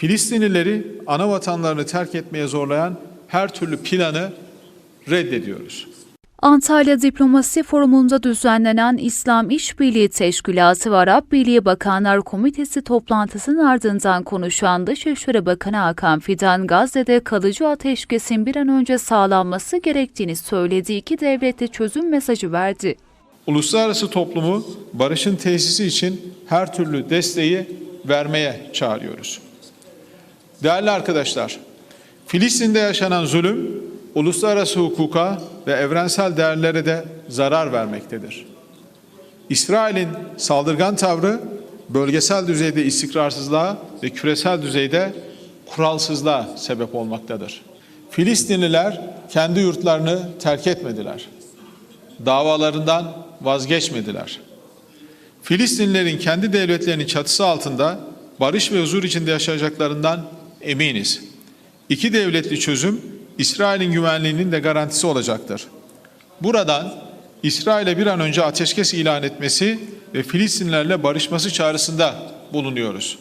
Filistinlileri ana vatanlarını terk etmeye zorlayan her türlü planı reddediyoruz. Antalya Diplomasi Forumu'nda düzenlenen İslam İşbirliği Teşkilatı ve Arap Birliği Bakanlar Komitesi toplantısının ardından konuşan Dışişleri Bakanı Hakan Fidan, Gazze'de kalıcı ateşkesin bir an önce sağlanması gerektiğini söylediği iki devletli çözüm mesajı verdi. Uluslararası toplumu barışın tesisi için her türlü desteği vermeye çağırıyoruz. Değerli arkadaşlar, Filistin'de yaşanan zulüm uluslararası hukuka ve evrensel değerlere de zarar vermektedir. İsrail'in saldırgan tavrı bölgesel düzeyde istikrarsızlığa ve küresel düzeyde kuralsızlığa sebep olmaktadır. Filistinliler kendi yurtlarını terk etmediler. Davalarından vazgeçmediler. Filistinlilerin kendi devletlerinin çatısı altında barış ve huzur içinde yaşayacaklarından eminiz. İki devletli çözüm İsrail'in güvenliğinin de garantisi olacaktır. Buradan İsrail'e bir an önce ateşkes ilan etmesi ve Filistinlerle barışması çağrısında bulunuyoruz.